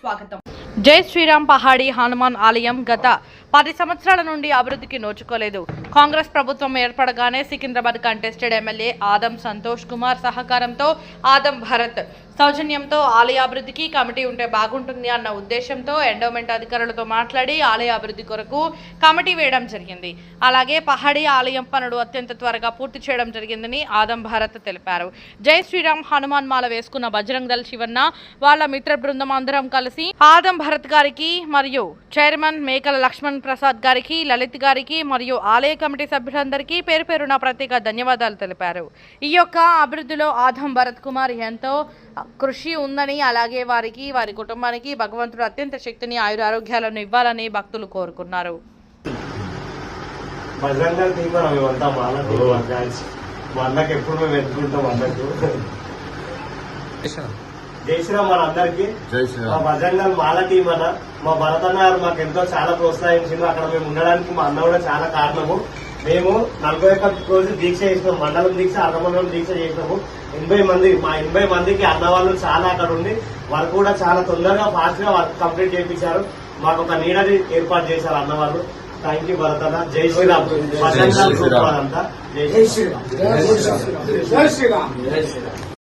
స్వాగతం. జై శ్రీరామ్ పహాడి హనుమాన్ ఆలయం గత పది సంవత్సరాల నుండి అభివృద్ధికి నోచుకోలేదు. కాంగ్రెస్ ప్రభుత్వం ఏర్పడగానే సికింద్రాబాద్ కంటెస్టెడ్ ఎమ్మెల్యే ఆదం సంతోష్ కుమార్ సహకారంతో ఆదం భరత్ సౌజన్యంతో ఆలయ అభివృద్ధికి కమిటీ ఉంటే బాగుంటుంది అన్న ఉద్దేశంతో ఎండోమెంట్ అధికారులతో మాట్లాడి ఆలయ అభివృద్ధి కొరకు కమిటీ వేయడం జరిగింది. అలాగే పహాడీ ఆలయం పనులు అత్యంత త్వరగా పూర్తి చేయడం జరిగిందని ఆదం భారత్ తెలిపారు. జై శ్రీరామ్ హనుమాన్ మాల వేసుకున్న బజరంగ్ దళ్ శివన్న వాళ్ళ మిత్ర బృందం అందరం కలిసి ఆదం భరత్ గారికి మరియు చైర్మన్ మేకల లక్ష్మణ్ ప్రసాద్ గారికి లలిత్ గారికి మరియు ఆలయ కమిటీ సభ్యులందరికీ పేరు పేరున ప్రత్యేక ధన్యవాదాలు తెలిపారు. ఈ యొక్క అభివృద్ధిలో ఆదం భరత్ కుమార్ ఎంతో కృషి ఉందని అలాగే వారికి వారి కుటుంబానికి భగవంతుడు అత్యంత శక్తిని ఆయురారోగ్యాలను ఇవ్వాలని భక్తులు కోరుకున్నారు. బజరంగ టీం మనం ఎప్పుడు మేము ఎత్తుకుంటాం జై శ్రీరామ్ అందరికి మా బజరంగల్ మాల టీం అన్న మా భరతన్న గారు మాకు ఎంతో చాలా ప్రోత్సహించింది అక్కడ మేము ఉండడానికి మా అన్న కూడా చాలా కారణము. మేము నలభై ఒక్క రోజు దీక్ష చేసినాం. మండలం దీక్ష అర్ధమండలం దీక్ష చేసినాము. ఎనభై మంది మా ఎనభై మందికి అన్న వాళ్ళు చాలా అక్కడ ఉండి వర్క్ కూడా చాలా తొందరగా ఫాస్ట్గా కంప్లీట్ చేయించారు మాకు ఒక నీడని ఏర్పాటు చేశారు అన్న వాళ్ళు థ్యాంక్ యూ జై శ్రీరామ్. జై శ్రీరామ్. జై శ్రీరామ్.